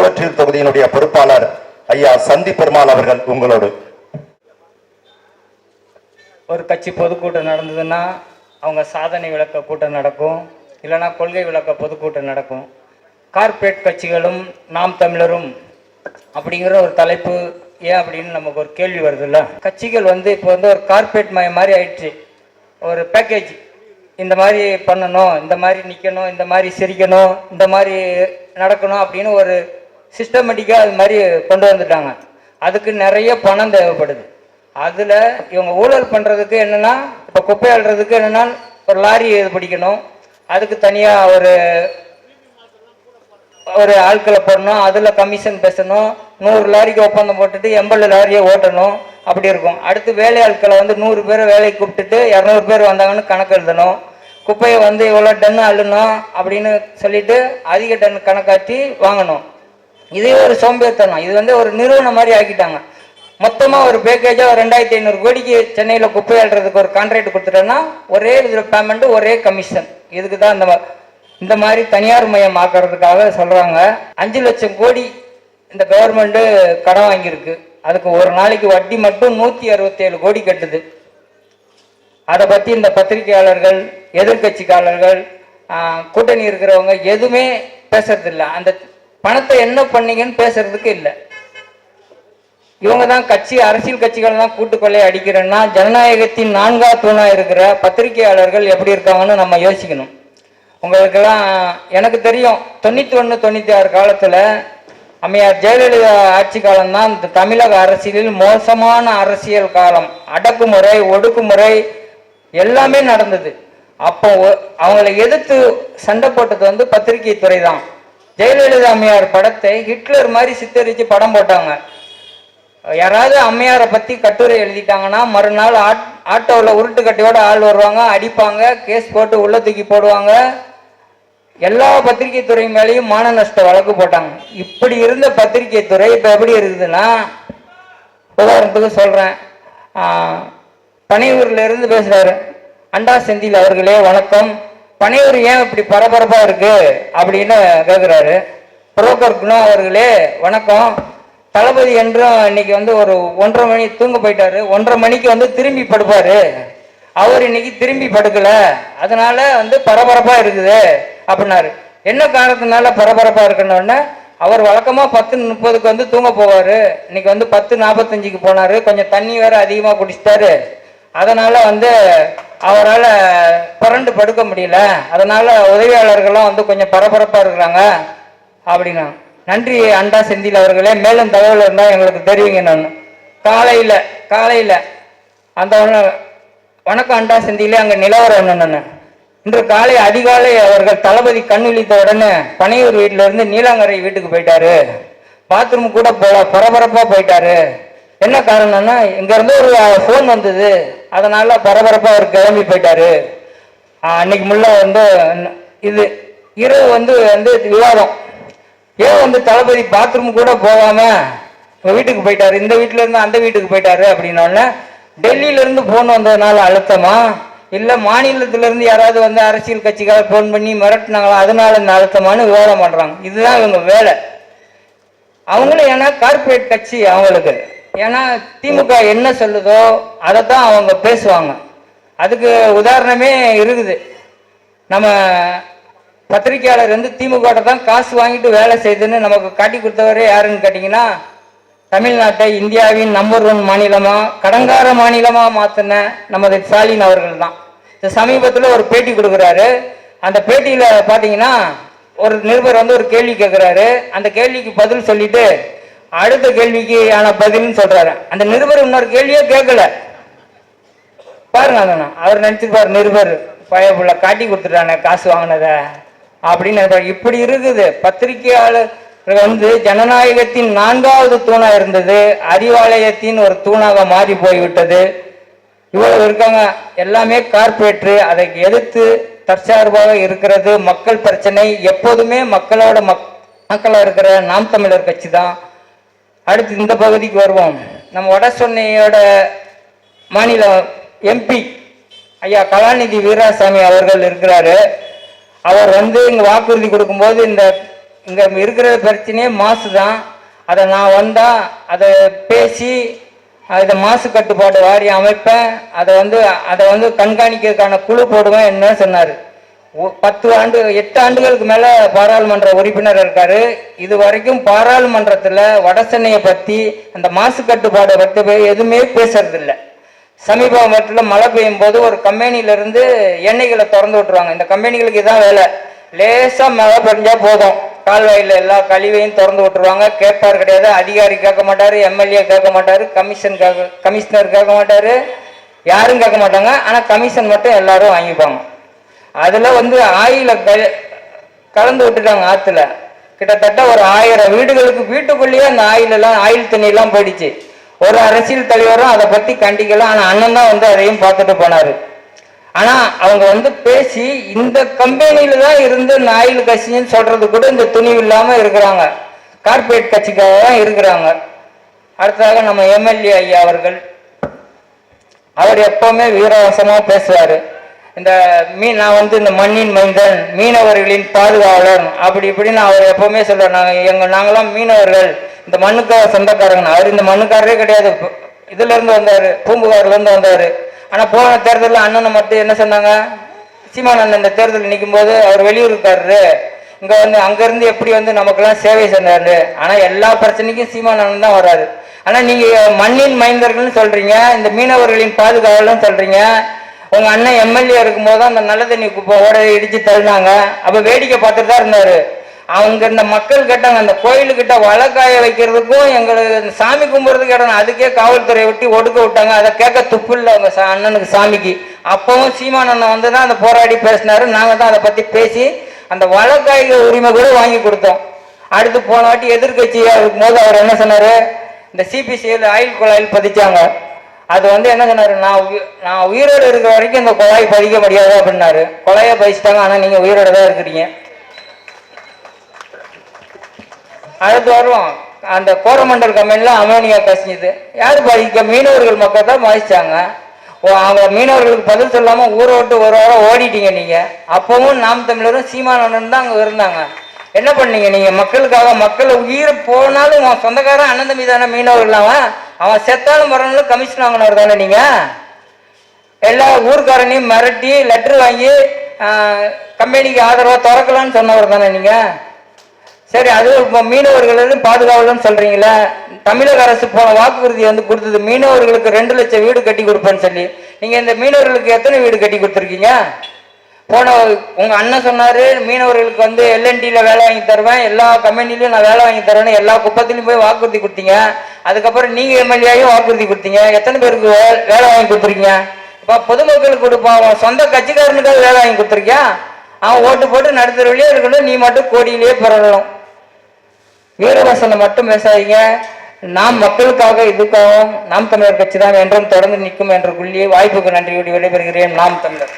திருவொற்றியூர் தொகுதியினுடைய பொறுப்பாளர் ஐயா சந்தி பெருமாள் அவர்கள் உங்களோடு. ஒரு கட்சி பொதுக்கூட்டம் நடந்ததுன்னா அவங்க சாதனை விளக்க கூட்டம் நடக்கும் இல்லைன்னா கொள்கை விளக்க பொதுக்கூட்டம் நடக்கும். கார்ப்பரேட் கட்சிகளும் நாம் தமிழரும் அப்படிங்கிற ஒரு தலைப்பு ஏன் அப்படின்னு நமக்கு ஒரு கேள்வி வருதுல்ல. கட்சிகள் வந்து இப்போ வந்து ஒரு கார்ப்பரேட் மயம் மாதிரி ஆயிடுச்சு. ஒரு பேக்கேஜ் இந்த மாதிரி பண்ணணும் இந்த மாதிரி நிற்கணும் இந்த மாதிரி சிரிக்கணும் இந்த மாதிரி நடக்கணும் அப்படின்னு ஒரு சிஸ்டமேட்டிக்காக அது மாதிரி கொண்டு வந்துட்டாங்க. அதுக்கு நிறைய பணம் தேவைப்படுது. அதில் இவங்க ஊழல் பண்ணுறதுக்கு என்னென்னா இப்போ குப்பை அள்ளுறதுக்கு என்னென்னா ஒரு லாரி இது பிடிக்கணும். அதுக்கு தனியாக ஒரு ஒரு ஆட்களை போடணும். அதில் கமிஷன் பேசணும். நூறு லாரிக்கு ஒப்பந்தம் போட்டுட்டு எண்பது லாரியை ஓட்டணும். அப்படி இருக்கும். அடுத்து வேலை ஆட்களை வந்து நூறு பேரை வேலைக்கு கூப்பிட்டுட்டு இரநூறு பேர் வந்தாங்கன்னு கணக்கு எழுதணும். குப்பையை வந்து இவ்வளோ டன்னு அள்ளணும் அப்படின்னு சொல்லிட்டு அதிக டன் கணக்காட்டி வாங்கணும். இதே ஒரு சோம்பேறித்தனம். இது வந்து ஒரு நிறுவனம் மாதிரி ஆக்கிட்டாங்க. மொத்தமாக ஒரு பேக்கேஜாக ஒரு ரெண்டாயிரத்தி ஐநூறு கோடிக்கு சென்னையில் குப்பை அள்ளுறதுக்கு ஒரு கான்ட்ராக்ட் கொடுத்துட்டோன்னா ஒரே இதில் பேமெண்ட்டு ஒரே கமிஷன் இதுக்கு தான் இந்த இந்த மாதிரி தனியார் மயம் ஆக்கிறதுக்காக சொல்கிறாங்க அஞ்சு லட்சம் கோடி இந்த கவர்மெண்ட்டு கடன் வாங்கியிருக்கு. அதுக்கு ஒரு நாளைக்கு வட்டி மட்டும் நூற்றி அறுபத்தேழு கோடி கட்டுது. அதை பற்றி இந்த பத்திரிகையாளர்கள் எதிர்கட்சிக்காரர்கள் கூட்டணி இருக்கிறவங்க எதுவுமே பேசுறதில்லை. அந்த பணத்தை என்ன பண்ணீங்கன்னு பேசுறதுக்கு இல்லை. இவங்க தான் கட்சி அரசியல் கட்சிகள் தான் கூட்டுக்கொள்ளை அடிக்கிறேன்னா ஜனநாயகத்தின் நான்கா தூணா இருக்கிற பத்திரிகையாளர்கள் எப்படி இருக்காங்கன்னு நம்ம யோசிக்கணும். உங்களுக்கெல்லாம் எனக்கு தெரியும் தொண்ணூத்தி ஒன்று தொண்ணூத்தி ஆறு காலத்துல அம்மையார் ஜெயலலிதா ஆட்சி காலம்தான் இந்த தமிழக அரசியலில் மோசமான அரசியல் காலம். அடக்குமுறை ஒடுக்குமுறை எல்லாமே நடந்தது. அப்போ அவங்களை எதிர்த்து சண்டை போட்டது வந்து பத்திரிகை துறை தான் ஜெயலலிதா அம்மையார் படத்தை ஹிட்லர் மாதிரி சித்தரித்து படம் போட்டாங்க. யாராவது அம்மையாரை பற்றி கட்டுரை எழுதிட்டாங்கன்னா மறுநாள் ஆட் ஆட்டோவில் உருட்டு கட்டியோட ஆள் வருவாங்க அடிப்பாங்க கேஸ் போட்டு உள்ள தூக்கி போடுவாங்க. எல்லா பத்திரிகை துறை மேலேயும் மான நஷ்ட வழக்கு போட்டாங்க. இப்படி இருந்த பத்திரிகை துறை இப்போ எப்படி இருக்குதுன்னா உதாரணத்துக்கு சொல்கிறேன் பனையூர்லேருந்து பேசுகிறாரு அண்டா செந்தில் அவர்களே வணக்கம். பனையூர் ஏன் இப்படி பரபரப்பாக இருக்கு அப்படின்னு கேட்குறாரு புரோக்கர் குணா அவர்களே வணக்கம். தளபதி என்றும் இன்னைக்கு வந்து ஒரு ஒன்றரை மணி தூங்க போயிட்டாரு. ஒன்றரை மணிக்கு வந்து திரும்பி படுப்பாரு. அவர் இன்னைக்கு திரும்பி படுக்கல. அதனால வந்து பரபரப்பா இருக்குது அப்படின்னாரு. என்ன காரணத்தினால பரபரப்பா இருக்குன்னு அவர் வழக்கமா பத்து முப்பதுக்கு வந்து தூங்க போவாரு. இன்னைக்கு வந்து பத்து நாற்பத்தஞ்சுக்கு போனாரு. கொஞ்சம் தண்ணி வேற அதிகமா குடிச்சிட்டாரு. அதனால வந்து அவரால் புரண்டு படுக்க முடியல. அதனால உதவியாளர்கள்லாம் வந்து கொஞ்சம் பரபரப்பா இருக்கிறாங்க. அப்படின்னா நன்றி அண்டா செந்தில் அவர்களே. மேலும் தகவல் இருந்தால் எங்களுக்கு தெரிவிங்க நான். காலையில் காலையில் அந்த வணக்கம் அண்டா செந்திலே. அங்கே நிலவரம் என்னன்னு இன்று காலை அதிகாலை அவர்கள் தளபதி கண் விழித்த உடனே பனையூர் வீட்டில இருந்து நீலாங்கரை வீட்டுக்கு போயிட்டாரு. பாத்ரூம் கூட போல பரபரப்பா போயிட்டாரு. என்ன காரணம்னா இங்க இருந்து ஒரு ஃபோன் வந்தது. அதனால பரபரப்பா அவர் கிளம்பி போயிட்டாரு. அன்னைக்கு முள்ள வந்து இது இரவு வந்து வந்து விவாதம். ஏன் வந்து தளபதி பாத்ரூம் கூட போகாம வீட்டுக்கு போயிட்டாரு? இந்த வீட்டுல இருந்து அந்த வீட்டுக்கு போயிட்டாரு அப்படின்னோடனே டெல்லியில இருந்து போன் வந்ததுனால அழுத்தமா? இல்ல மாநிலத்துல இருந்து யாராவது வந்து அரசியல் கட்சிக்காக போன் பண்ணி மிரட்டினாங்களா? அதனால இந்த அழுத்தமானு விவாதம் பண்றாங்க. இதுதான் இவங்க வேலை. அவங்களும் ஏன்னா கார்ப்பரேட் கட்சி அவங்களுக்கு. ஏன்னா திமுக என்ன சொல்லுதோ அதை தான் அவங்க பேசுவாங்க. அதுக்கு உதாரணமே இருக்குது. நம்ம பத்திரிக்கையாளர் வந்து திமுக தான் காசு வாங்கிட்டு வேலை செய்யுதுன்னு நமக்கு காட்டி கொடுத்தவரே யாருன்னு கேட்டிங்கன்னா தமிழ்நாட்டை இந்தியாவின் நம்பர் ஒன் மாநிலமாக கடங்கார மாநிலமாக மாற்றின நமது ஸ்டாலின் அவர்கள் தான். இந்த சமீபத்தில் ஒரு பேட்டி கொடுக்குறாரு. அந்த பேட்டியில் பார்த்தீங்கன்னா ஒரு நிருபர் வந்து ஒரு கேள்வி கேட்குறாரு அந்த கேள்விக்கு பதில் சொல்லிட்டு அடுத்த கேள்விக்கு ஆன பதில்னு சொல்கிறாரு அந்த நிருபர் இன்னொரு கேள்வியே கேட்கல பாருங்க அண்ணா அவர் நினைச்சிருப்பார் நிருபர் பழைய காட்டி கொடுத்துட்டானே காசு வாங்கினத. அப்படின்னு நினைப்பாரு. இப்படி இருக்குது. பத்திரிகையாளர் வந்து ஜனநாயகத்தின் நான்காவது தூணா இருந்தது. அறிவாலயத்தின் ஒரு தூணாக மாறி போய்விட்டது. இவ்வளவு இருக்காங்க. எல்லாமே கார்பரேட்டு அதை எதிர்த்து தற்சார்பாக இருக்கிறது மக்கள் பிரச்சனை. எப்போதுமே மக்களோட மக் மக்களாக இருக்கிற நாம் தமிழர் கட்சி தான் அடுத்து இந்த பகுதிக்கு வருவோம். நம்ம வட சென்னையோட மாநில எம்பி ஐயா கலாநிதி வீராசாமி அவர்கள் இருக்கிறாரு. அவர் வந்து இங்கே வாக்குறுதி கொடுக்கும்போது இந்த இங்கே இருக்கிற பிரச்சனையே மாசு தான் அதை நான் வந்தால் அதை பேசி இதை மாசு கட்டுப்பாடு வாரியம் அமைப்பேன். அதை வந்து அதை வந்து கண்காணிக்கிறதுக்கான குழு போடுவேன் என்ன சொன்னார். பத்து ஆண்டு எட்டு ஆண்டுகளுக்கு மேலே பாராளுமன்ற உறுப்பினர் இருக்காரு. இது வரைக்கும் பாராளுமன்றத்தில் வடசென்னையை பற்றி அந்த மாசு கட்டுப்பாடை பற்றி எதுவுமே பேசுறதில்லை. சமீபத்தில் மழை பெய்யும் போது ஒரு கம்பெனியிலேருந்து எண்ணெய்களை திறந்து விட்டுருவாங்க. இந்த கம்பெனிகளுக்கு இதான் வேலை. லேசாக மழை பெஞ்சால் போதும். கால்வாயில எல்லா கழிவையும் திறந்து விட்டுருவாங்க. கேட்பார் கிடையாது. அதிகாரி கேட்க மாட்டார் எம்எல்ஏ கேட்க மாட்டார் கமிஷன் கேட்க கமிஷனர் கேட்க மாட்டார். யாரும் கேட்க மாட்டாங்க. ஆனால் கமிஷன் மட்டும் எல்லாரும் வாங்கிப்பாங்க. அதில் வந்து ஆயில கலந்து விட்டுட்டாங்க ஆற்றுல கிட்டத்தட்ட ஒரு ஆயிரம் வீடுகளுக்கு வீட்டுக்குள்ளேயே அந்த ஆயிலெல்லாம் ஆயில் தண்ணியெல்லாம் போயிடுச்சு. ஒரு அரசியல் தலைவரும் அதை பத்தி கண்டிக்கல. ஆனா அண்ணன் தான் வந்து அதையும் பார்த்துட்டு போனாரு. ஆனா அவங்க வந்து பேசி இந்த கம்பெனியில தான் இருந்து நாயில் கட்சின்னு சொல்றது கூட இந்த துணிவு இல்லாம இருக்கிறாங்க. கார்ப்பரேட் கட்சிக்காக தான் இருக்கிறாங்க. அடுத்ததாக நம்ம எம்எல்ஏ ஐயா அவர்கள். அவர் எப்பவுமே வீரவசமா பேசுவாரு. இந்த மீன் நான் வந்து இந்த மண்ணின் மைந்தன் மீனவர்களின் பாதுகாவலன் அப்படி இப்படின்னு அவர் எப்பவுமே சொல்றாரு. நாங்க எங்க நாங்களாம் மீனவர்கள். இந்த மண்ணுக்காக சொந்தக்காரங்க. அவர் இந்த மண்ணுக்காரரே கிடையாது. இதுல இருந்து வந்தாரு. பூம்புகார்ல இருந்து வந்தாரு. ஆனா போன தேர்தலில் அண்ணனை மட்டும் என்ன சொன்னாங்க? சீமான் அண்ணன் இந்த தேர்தல் நிற்கும் போது அவர் வெளியூருக்காரரு. இங்க வந்து அங்க இருந்து எப்படி வந்து நமக்கெல்லாம் சேவை செஞ்சாரு? ஆனா எல்லா பிரச்சனைக்கும் சீமான் அண்ணன் தான் வராரு. ஆனா நீங்க மண்ணின் மைந்தர்கள்னு சொல்றீங்க. இந்த மீனவர்களின் பாதுகாவலர்னு சொல்றீங்க. உங்க அண்ணன் எம்எல்ஏ இருக்கும்போது அந்த நல்ல தண்ணி குப்பை ஓட இடிச்சு தள்ளினாங்க. அப்ப வேடிக்கை பார்த்துட்டு தான் இருந்தாரு. அவங்க இந்த மக்கள் கேட்டாங்க அந்த கோயிலுக்கிட்ட வழக்காய வைக்கிறதுக்கும் எங்களுக்கு சாமி கும்பிட்றதுக்கு இடம் அதுக்கே காவல்துறையை விட்டு ஒடுக்க விட்டாங்க. அதை கேட்க துப்பு இல்லை அவங்க சா- அண்ணனுக்கு சாமிக்கு. அப்பவும் சீமான் அண்ணன் வந்து தான் அந்த போராடி பேசினாரு. நாங்கள் தான் அதை பற்றி பேசி அந்த வழக்காய உரிமை கூட வாங்கி கொடுத்தோம். அடுத்து போன வாட்டி எதிர்கட்சியா இருக்கும்போது அவர் என்ன சொன்னார்? இந்த சிபிசியில் ஆயில் குழாயில் பதிச்சாங்க. அது வந்து என்ன சொன்னார்? நான் உயி- நான் உயிரோடு இருக்கிற வரைக்கும் இந்த குழாய் பதிக்க முடியாது அப்படின்னாரு. குழாயை பதிச்சிட்டாங்க. ஆனால் நீங்கள் உயிரோடு தான் இருக்கிறீங்க. அடுத்து வருவோம் அந்த கோரமண்டல் கம்பெனிலாம் அமோனியா கசிஞ்சுது யார் பாதிக்க மீனவர்கள் மக்கள் தான் பாதிச்சாங்க ஓ அவங்க மீனவர்களுக்கு பதில் சொல்லாமல் ஊரை விட்டு ஒரு வாரம் ஓடிட்டீங்க நீங்கள் அப்பவும் நாம் தமிழரும் சீமானவன் தான் அங்கே இருந்தாங்க. என்ன பண்ணீங்க நீங்கள் மக்களுக்காக மக்கள் உயிர் போனாலும் உன் சொந்தக்காரன் அண்ணன் தம்பி தானே மீனவர்கள் அவன். அவன் செத்தாலும் மரணம் கமிஷன் வாங்கினவர் தானே நீங்கள் எல்லா ஊர்க்காரனையும் மிரட்டி லெட்ரு வாங்கி கம்பெனிக்கு ஆதரவாக திறக்கலான்னு சொன்னவர் தானே நீங்கள் சரி அது இப்போ மீனவர்களும் பாதுகாவலன்னு சொல்றீங்களே தமிழக அரசு போன வாக்குறுதி வந்து கொடுத்தது மீனவர்களுக்கு ரெண்டு லட்சம் வீடு கட்டி கொடுப்பேன்னு சொல்லி. நீங்க இந்த மீனவர்களுக்கு எத்தனை வீடு கட்டி கொடுத்துருக்கீங்க? போன உங்க அண்ணன் சொன்னாரு மீனவர்களுக்கு வந்து எல்என்டில வேலை வாங்கி தருவேன் எல்லா கம்பெனிலையும் நான் வேலை வாங்கி தருவேன்னு எல்லா குப்பத்திலையும் போய் வாக்குறுதி கொடுத்தீங்க. அதுக்கப்புறம் நீங்க எம்எல்ஏயும் வாக்குறுதி கொடுத்தீங்க. எத்தனை பேருக்கு வே- வேலை வாங்கி கொடுத்துருக்கீங்க? இப்போ பொதுமக்களுக்கு கொடுப்பான் சொந்த கட்சிக்காரனுக்காக வேலை வாங்கி கொடுத்துருக்கியா? அவன் ஓட்டு போட்டு நடுத்தரவிலேயே இருக்கணும் நீ மட்டும் கோடியிலேயே பெறணும் வீரவசனம் மட்டும் பேசாதீங்க நாம் மக்களுக்காக இதுக்காகவும் நாம் தமிழர் கட்சி தான் என்றும் தொடர்ந்து நிற்கும் என்ற புள்ளியை வாய்ப்புக்கு நன்றியோடு விடைபெறுகிறேன். நாம் தமிழர்.